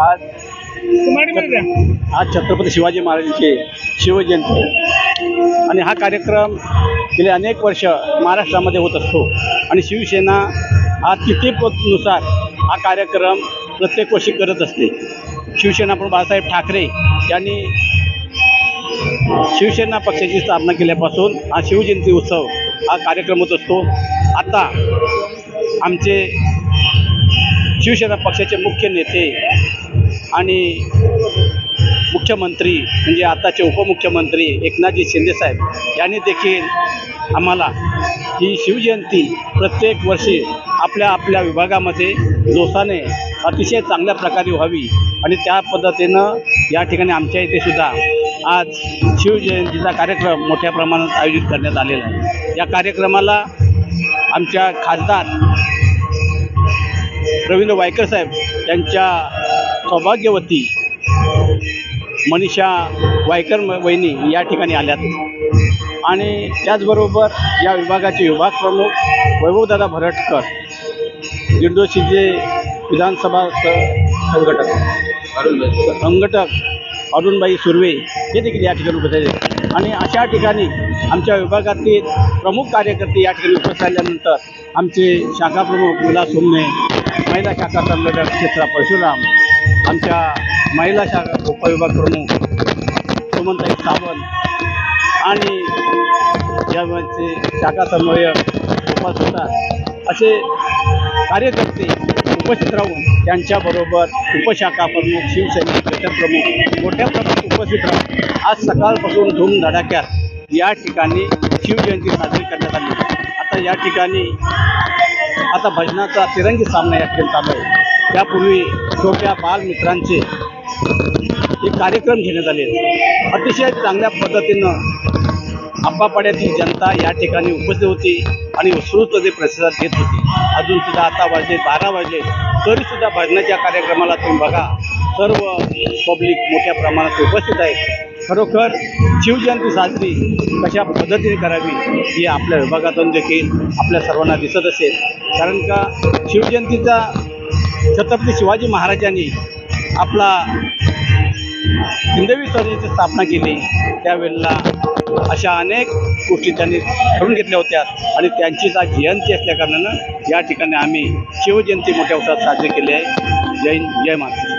आज आज छत्रपती शिवाजी महाराजांची शिवजयंती. आणि हा कार्यक्रम गेले अनेक वर्ष महाराष्ट्रामध्ये होत असतो. आणि शिवसेना हा तिथीनुसार हा कार्यक्रम प्रत्येक वर्षी करत असते. शिवसेना प्रमुख बाळासाहेब ठाकरे यांनी शिवसेना पक्षाची स्थापना केल्यापासून हा शिवजयंती उत्सव हा कार्यक्रम होत असतो. आता आमचे शिवसेना पक्षाचे मुख्य नेते आणि मुख्यमंत्री म्हणजे आताचे उपमुख्यमंत्री एकनाथजी शिंदेसाहेब यांनी देखील आम्हाला ही शिवजयंती प्रत्येक वर्षी आपल्या आपल्या विभागामध्ये जोशाने अतिशय चांगल्या प्रकारे व्हावी. आणि त्या पद्धतीनं या ठिकाणी आमच्या इथे सुद्धा आज शिवजयंतीचा कार्यक्रम मोठ्या प्रमाणात आयोजित करण्यात आलेला आहे. या कार्यक्रमाला आमच्या खासदार रवींद्र वायकर साहेब यांच्या सौभाग्यवती मनीषा वायकर वहिनी या ठिकाणी आल्यात. आणि त्याचबरोबर या विभागाचे विभाग प्रमुख वैभवदादा भरटकर दिंडोशीचे विधानसभा संघटक संघटक अरुणबाई सुर्वे हे देखील या ठिकाणी उपस्थित आहेत. आणि अशा ठिकाणी आमच्या विभागातील प्रमुख कार्यकर्ते या ठिकाणी उपस्थित आल्यानंतर आमचे शाखा प्रमुख विलास सोमने महिला शाखा संघटक क्षेत्रा परशुराम आमच्या महिला शाखा उपविभाग प्रमुख सुमनताई सावंत आणि याचे शाखा समन्वयक गोपाल असे कार्यकर्ते उपस्थित राहून त्यांच्याबरोबर उपशाखा प्रमुख शिवसैनिक प्रमुख मोठ्या प्रमाणात उपस्थित राहून आज सकाळपासून धूमधडाक्यात या ठिकाणी शिवजयंती साजरी करण्यात आली. आता या ठिकाणी आता भजनाचा तिरंगी सामना या ठिकाणी चालू आहे. त्यापूर्वी छोट्या बालमित्रांचे एक कार्यक्रम घेण्यात आले. अतिशय चांगल्या पद्धतीनं आप्पापाड्यातील जनता या ठिकाणी उपस्थित होती आणि उत्स्फूर्तपणे प्रतिसाद घेत होती. अजून सुद्धा आता वाजले बारा वाजले तरीसुद्धा भजनाच्या कार्यक्रमाला तुम्ही बघा सर्व पब्लिक मोठ्या प्रमाणात उपस्थित आहे खरोखर शिवजयंती साजरी कशा पद्धतीने करावी ही आपल्या विभागातून देखील आपल्या सर्वांना दिसत असेल. कारण का शिवजयंतीचा छत्रपती शिवाजी महाराजांनी आपला हिंदवी स्वराज्याची स्थापना केली. त्यावेळेला अशा अनेक गोष्टी त्यांनी ठरवून घेतल्या होत्या आणि त्यांचीच आज जयंती असल्याकारणानं या ठिकाणी आम्ही शिवजयंती मोठ्या उत्साहात साजरी केली आहे. जय हिंद, जय महाराष्ट्र.